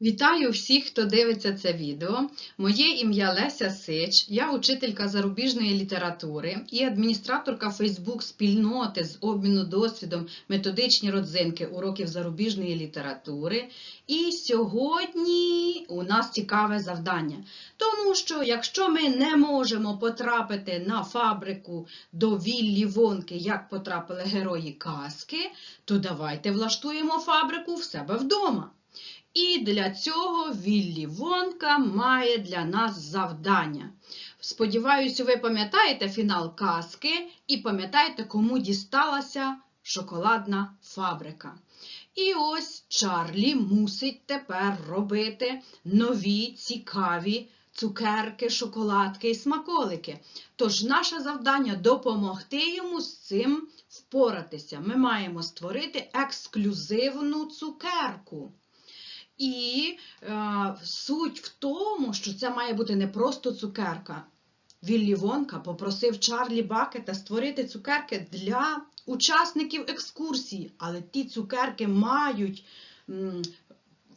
Вітаю всіх, хто дивиться це відео. Моє ім'я Леся Сич, я учителька зарубіжної літератури і адміністраторка Фейсбук спільноти з обміну досвідом методичні родзинки уроків зарубіжної літератури. І сьогодні у нас цікаве завдання. Тому що якщо ми не можемо потрапити на фабрику до Віллі Вонки, як потрапили герої казки, то давайте влаштуємо фабрику в себе вдома. І для цього Віллі Вонка має для нас завдання. Сподіваюся, ви пам'ятаєте фінал казки і пам'ятаєте, кому дісталася шоколадна фабрика. І ось Чарлі мусить тепер робити нові цікаві цукерки, шоколадки і смаколики. Тож наше завдання допомогти йому з цим впоратися. Ми маємо створити ексклюзивну цукерку. І е, суть в тому, що це має бути не просто цукерка. Віллі Вонка попросив Чарлі Бакета створити цукерки для учасників екскурсії, але ті цукерки мають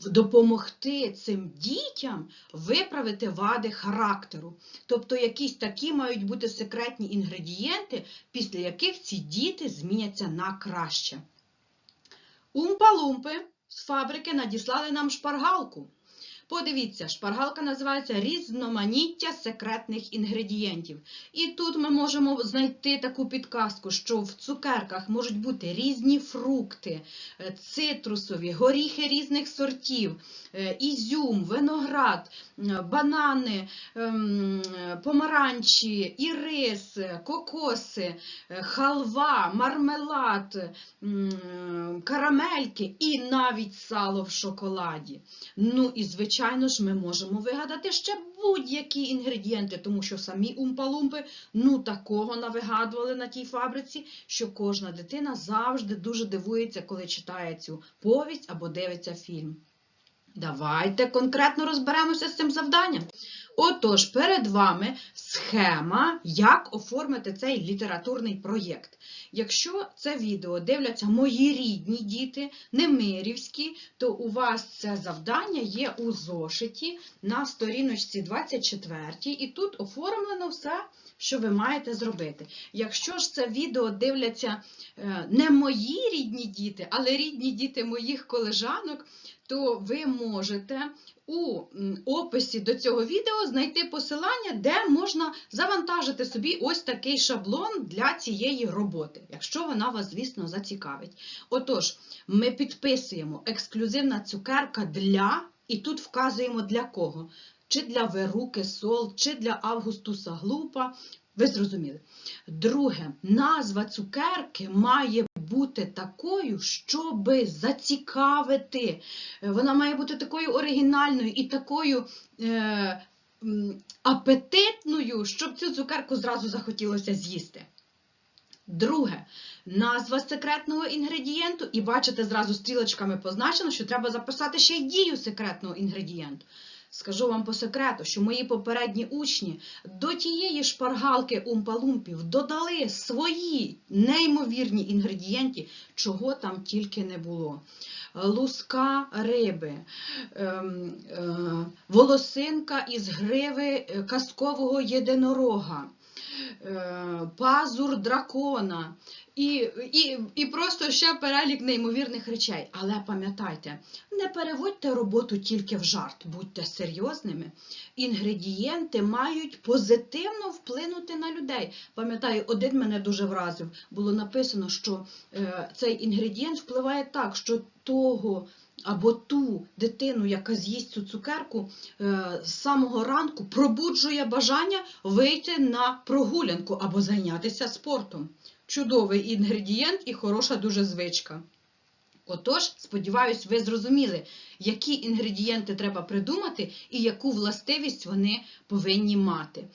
допомогти цим дітям виправити вади характеру. Тобто якісь такі мають бути секретні інгредієнти, після яких ці діти зміняться на краще. Умпа-лумпи з фабрики надіслали нам шпаргалку. Подивіться, шпаргалка називається Різноманіття секретних інгредієнтів. І тут ми можемо знайти таку підказку, що в цукерках можуть бути різні фрукти, е, цитрусові, горіхи різних сортів, е, ізюм, виноград, е, банани, ем, помаранчі, ірис, кокоси, халва, мармелад, карамельки і навіть сало в шоколаді. Ну і звичайно ж, ми можемо вигадати ще будь-які інгредієнти, тому що самі умпалумпи ну такого навигадували на тій фабриці, що кожна дитина завжди дуже дивується, коли читає цю повість або дивиться фільм. Давайте конкретно розберемося з цим завданням. Отож, перед вами схема, як оформити цей літературний проєкт. Якщо це відео дивляться мої рідні діти, не мирівські, то у вас це завдання є у зошиті на сторіночці 24, і тут оформлено все, що ви маєте зробити. Якщо ж це відео дивляться е, не мої рідні діти, але рідні діти моїх колежанок, то ви можете у описі до цього відео знайти посилання, де можна завантажити собі ось такий шаблон для цієї роботи, якщо вона вас, звісно, зацікавить. Отож, ми підписуємо ексклюзивна цукерка для, і тут вказуємо для кого. Чи для Веруки Сол, чи для Августуса Глупа. Ви зрозуміли. Друге, назва цукерки має бути такою, щоби зацікавити. Е, Вона має бути такою оригінальною і такою е, апетитною, щоб цю цукерку зразу захотілося з'їсти. Друге, назва секретного інгредієнту, і бачите, зразу стрілочками позначено, що треба записати ще й дію секретного інгредієнту. Скажу вам по секрету, що мої попередні учні до тієї шпаргалки умпалумпів додали свої неймовірні інгредієнти, чого там тільки не було. Луска риби, ем, е, волосинка із гриви е, казкового єдинорога, пазур дракона і, і, і просто ще перелік неймовірних речей. Але пам'ятайте, не переводьте роботу тільки в жарт, будьте серйозними. Інгредієнти мають позитивно вплинути на людей. Пам'ятаю, один мене дуже вразив. Було написано, що е, цей інгредієнт впливає так, що того або ту дитину, яка з'їсть цю цукерку, е, з самого ранку пробуджує бажання вийти на прогулянку або зайнятися спортом. Чудовий інгредієнт і хороша дуже звичка. Отож, сподіваюсь, ви зрозуміли, які інгредієнти треба придумати і яку властивість вони повинні мати.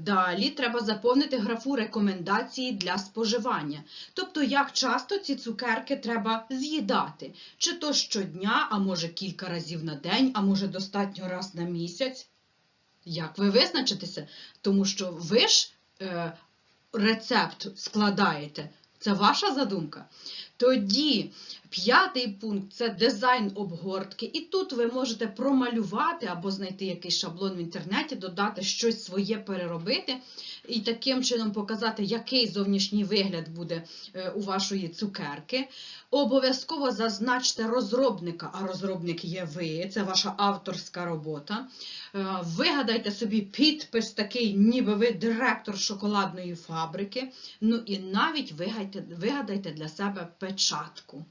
Далі треба заповнити графу рекомендації для споживання. Тобто, як часто ці цукерки треба з'їдати. Чи то щодня, а може кілька разів на день, а може достатньо раз на місяць. Як ви визначитеся? Тому що ви ж е, рецепт складаєте. Це ваша задумка. Тоді П'ятий пункт це дизайн обгортки. І тут ви можете промалювати або знайти якийсь шаблон в інтернеті, додати щось своє переробити і таким чином показати, який зовнішній вигляд буде е, у вашої цукерки. Обов'язково зазначте розробника, а розробник є ви, це ваша авторська робота. Е, Вигадайте собі підпис такий, ніби ви директор шоколадної фабрики. Ну і навіть вигадайте, для себе печатку.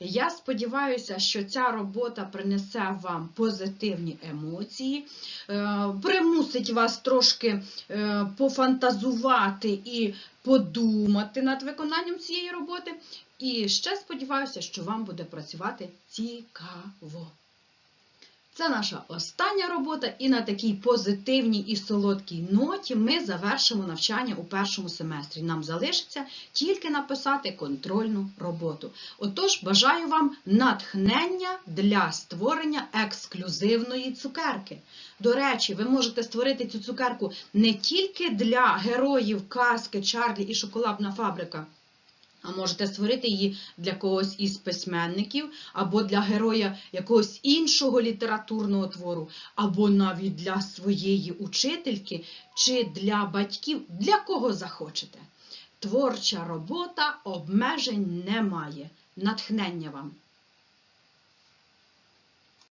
Я сподіваюся, що ця робота принесе вам позитивні емоції, е, примусить вас трошки е, пофантазувати і подумати над виконанням цієї роботи. І ще сподіваюся, що вам буде працювати цікаво. Це наша остання робота, і на такій позитивній і солодкій ноті ми завершимо навчання у першому семестрі. Нам залишиться тільки написати контрольну роботу. Отож, бажаю вам натхнення для створення ексклюзивної цукерки. До речі, ви можете створити цю цукерку не тільки для героїв казки Чарлі і шоколадна фабрика. А можете створити її для когось із письменників, або для героя якогось іншого літературного твору, або навіть для своєї учительки чи для батьків, для кого захочете. Творча робота обмежень немає. Натхнення вам!